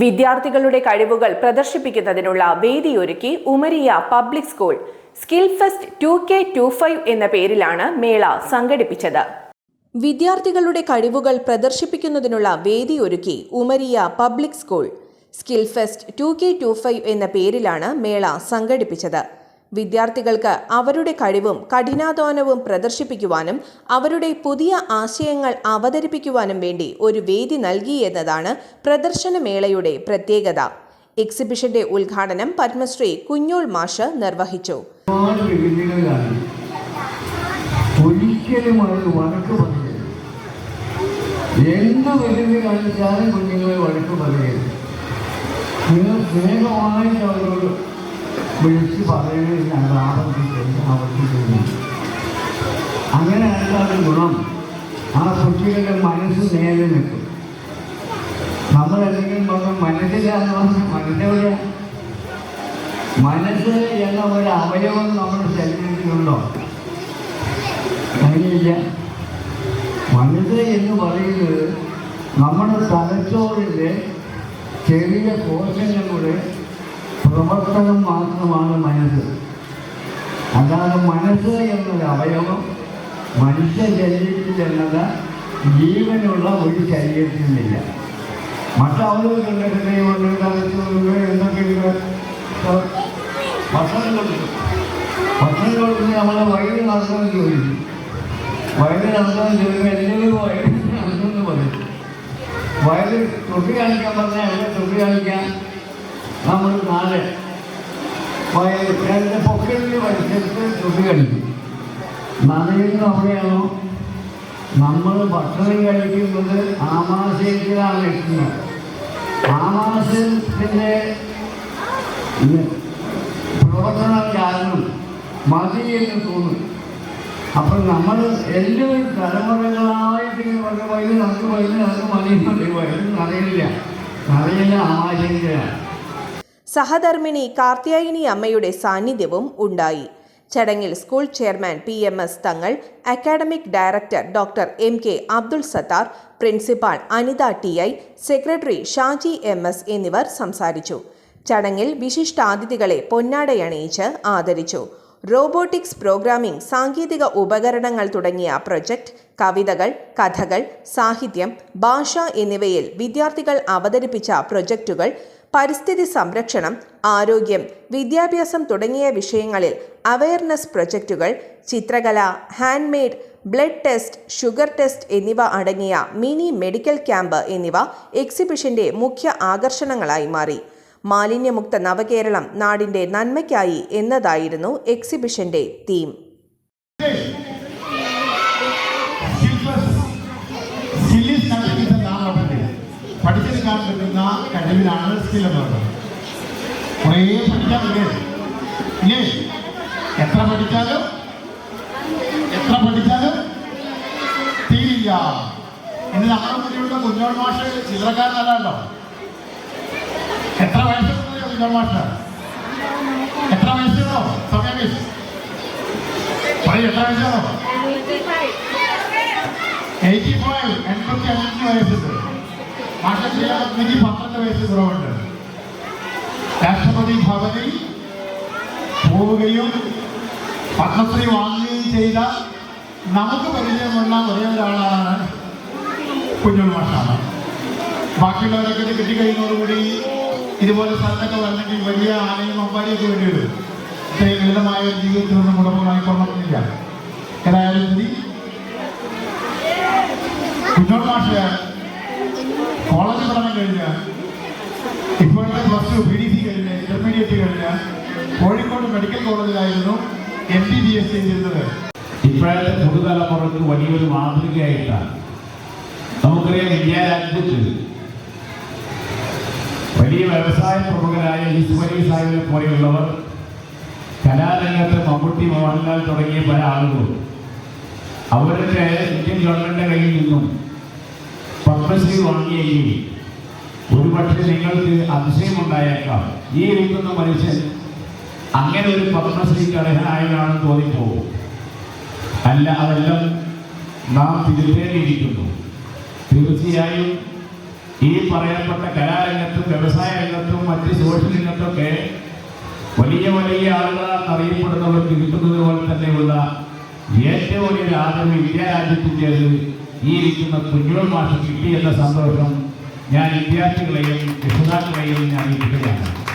വിദ്യാർത്ഥികളുടെ കഴിവുകൾ പ്രദർശിപ്പിക്കുന്നതിനുള്ള വേദിയൊരുക്കി Umariya public school skill fest two K two five എന്ന പേരിലാണ് മേള സംഘടിപ്പിച്ചത്. വിദ്യാർത്ഥികളുടെ കഴിവുകൾ പ്രദർശിപ്പിക്കുന്നതിനുള്ള വേദിയൊരുക്കി Umariya public school skill fest two K two five എന്ന പേരിലാണ് മേള സംഘടിപ്പിച്ചത്. വിദ്യാർത്ഥികൾക്ക് അവരുടെ കഴിവും കഠിനാധ്വാനവും പ്രദർശിപ്പിക്കുവാനും അവരുടെ പുതിയ ആശയങ്ങൾ അവതരിപ്പിക്കുവാനും വേണ്ടി ഒരു വേദി നൽകി എന്നതാണ് പ്രദർശനമേളയുടെ പ്രത്യേകത. എക്സിബിഷന്റെ ഉദ്ഘാടനം പത്മശ്രീ കുഞ്ഞോൾ മാഷ് നിർവഹിച്ചു. ഒരിക്കലും വഴക്ക് പറയരുത്. എന്ത് വികൃതി കാണിച്ചാലും കുഞ്ഞുങ്ങളെ വഴക്ക് പറയരുത്. നിങ്ങൾ സ്നേഹമായിട്ട് അവരോട് വിളിച്ച് പറയുകയും ഞങ്ങൾ ആവർത്തിക്കുകയും ആവർത്തിക്കുന്നു അങ്ങനെ എന്താണ് ഗുണം. ആ കുട്ടികളുടെ മനസ്സ് നേരെ നിൽക്കും. നമ്മൾ എന്തെങ്കിലും പറഞ്ഞാൽ മനസ്സിലാന്ന് പറഞ്ഞാൽ മനസ്സെവിടെ മനസ്സ് എന്ന ഒരു അവയവം നമ്മുടെ ശരീരത്തിലുണ്ടോ അങ്ങനെയില്ല മനസ്സ് എന്ന് പറയുന്നത് നമ്മുടെ തലച്ചോറിന്റെ ചെറിയ കോശങ്ങളുടെ പ്രവർത്തനം മാത്രമാണ് മനസ്സ് അതാണ് മനസ്സ് എന്നൊരു അവയവം മനുഷ്യ ശരീരത്തിൽ എന്നത് ജീവനുള്ള ഒരു ശരീരത്തിലില്ല മറ്റാളുകളുണ്ട് ഹൃദയമുണ്ട് തലച്ചോറുണ്ട് എന്തൊക്കെയുണ്ട് ഭക്ഷണം കൊടുക്കും ഭക്ഷണം കൊടുക്കുന്ന നമ്മളെ വയറ് നടത്താൻ ചോദിച്ചു വയറ് നടത്താൻ ചോദിക്കുമ്പോൾ എല്ലാവരും വയറ് നടത്തുമെന്ന് പറയും വയറ് തൊട്ടി കാണിക്കാൻ പറഞ്ഞാൽ എവിടെ തൊട്ടി കാണിക്കാൻ നമ്മൾ വയറ് രണ്ട് പൊക്കലിൽ വലിച്ചെടുത്ത് തൊപ്പി കാണിക്കും നനയുന്ന അവിടെയാണോ? നമ്മൾ ഭക്ഷണം കഴിക്കുന്നത് ആമാശയത്തിലാണ് എത്തുന്നത് ആമാശയത്തിന്റെ പ്രവർത്തനം കാരണം മതി എന്ന് തോന്നും. അപ്പം നമ്മൾ എല്ലാവരും തലമുറകളായിട്ട് ഇങ്ങനെ പറഞ്ഞ നമുക്ക് വയലിൽ നമുക്ക് മതിയുന്നുണ്ട് വയലിൽ നിറയില്ല നിറയില്ല ആമാശയത്തിലാണ്. സഹധർമ്മിണി കാർത്യായനി അമ്മയുടെ സാന്നിധ്യവും ഉണ്ടായി. ചടങ്ങിൽ school chairman P M S Thangal academic director doctor M K Abdul Sathar principal Anitha T I secretary Shaji M S എന്നിവർ സംസാരിച്ചു. ചടങ്ങിൽ വിശിഷ്ടാതിഥികളെ പൊന്നാടയണിയിച്ച് ആദരിച്ചു. റോബോട്ടിക്സ് പ്രോഗ്രാമിംഗ് സാങ്കേതിക ഉപകരണങ്ങൾ തുടങ്ങിയ പ്രൊജക്ട് കവിതകൾ കഥകൾ സാഹിത്യം ഭാഷ എന്നിവയിൽ വിദ്യാർത്ഥികൾ അവതരിപ്പിച്ച പ്രൊജക്റ്റുകൾ പരിസ്ഥിതി സംരക്ഷണം ആരോഗ്യം വിദ്യാഭ്യാസം തുടങ്ങിയ വിഷയങ്ങളിൽ അവയർനെസ് പ്രൊജക്റ്റുകൾ ചിത്രകല handmade blood test sugar test എന്നിവ അടങ്ങിയ മിനി മെഡിക്കൽ ക്യാമ്പ് എന്നിവ എക്സിബിഷന്റെ മുഖ്യ ആകർഷണങ്ങളായി മാറി മാലിന്യമുക്ത നവകേരളം നാടിന്റെ നന്മയ്ക്കായി എന്നതായിരുന്നു എക്സിബിഷന്റെ തീം പഠിച്ചെടുക്കാൻ പറ്റുന്ന കഴിവിനാണ് സ്കിൽ എന്ന് പറയുന്നത് കുറേ പഠിക്കാൻ ഇല്ലേ? എത്ര പഠിച്ചാലും? എത്ര പഠിച്ചാലും? തീരില്ല. ഇന്ന് നമ്മുടെ മുന്നിലുള്ള കുഞ്ഞോൾ മാഷ് ചിത്രക്കാരനല്ലോ എത്ര വയസ്സുള്ള കുഞ്ഞോൺ മാഷ്? എത്ര വയസ്സുണ്ടോ സമയം വയസ്സ് പറയൂ എത്ര വയസ്സാണോ എയ്റ്റി ഫൈവ് എൺപത്തി അഞ്ച് വയസ്സുണ്ട് രാഷ്ട്രപതി ഭവനിൽ പോവുകയും പത്മശ്രീ വാങ്ങുകയും ചെയ്ത നമുക്ക് പരിചയമുള്ള ഒരേ ഒരാളാണ് കുഞ്ഞുൾ മാഷാണ് ബാക്കിയുള്ളവരൊക്കെ കിട്ടിക്കഴിയുന്നതോടുകൂടി ഇതുപോലെ സ്ഥലത്തൊക്കെ വരണമെങ്കിൽ വലിയ ആനയും അമ്പാടിയൊക്കെ വേണ്ടി വരും. ഇത്രയും ലളിതമായ ജീവിതത്തിൽ നിന്നും കുടുംബമായിക്കൊള്ളണമെന്നില്ല കോഴിക്കോട് മെഡിക്കൽ കോളേജിലായിരുന്നു എം ബി ബി എസ് ചെയ്തിരുന്നത് ഇപ്പോഴത്തെ പുതുതലമുറക്ക് വലിയൊരു മാതൃകയായിട്ടാണ്. നമുക്കറിയാം ഇന്ത്യ രാജ്യത്ത് വലിയ വ്യവസായ പ്രമുഖരായ ഇസ്മലി സാഹിബിനെ പോലെയുള്ളവർ കലാരംഗത്ത് മമ്മൂട്ടി മോഹൻലാൽ തുടങ്ങിയ പല ആളുകളും അവരുടെ ഇന്ത്യൻ ഗവൺമെന്റിന്റെ കയ്യിൽ നിന്നും പത്മശ്രീ വാങ്ങിയെങ്കിൽ ഒരുപക്ഷെ നിങ്ങൾക്ക് അതിശയമുണ്ടായേക്കാം. ഈ ഇരിക്കുന്ന മനുഷ്യൻ അങ്ങനെ ഒരു പത്മശ്രീക്ക് അർഹനായതാണെന്ന് തോന്നിപ്പോകും. അല്ല അതെല്ലാം നാം തിരുത്തേണ്ടിയിരിക്കുന്നു. തീർച്ചയായും ഈ പറയപ്പെട്ട കലാരംഗത്തും വ്യവസായ രംഗത്തും മറ്റ് സോഷ്യൽ രംഗത്തൊക്കെ വലിയ വലിയ ആളുകളാണ് അറിയപ്പെടുന്നവർ കിട്ടുന്നത് പോലെ തന്നെയുള്ള ഏറ്റവും വലിയൊരു ആദരവ് ഇന്ത്യ രാജ്യത്തിന്റെത് ഈ ഇരിക്കുന്ന കുഞ്ഞുങ്ങൾ മാഷ് കിട്ടി എന്ന സന്തോഷം ഞാൻ വിദ്യാർത്ഥികളെയും രക്ഷിതാക്കളെയും ഞാൻ അറിയിക്കുകയാണ്.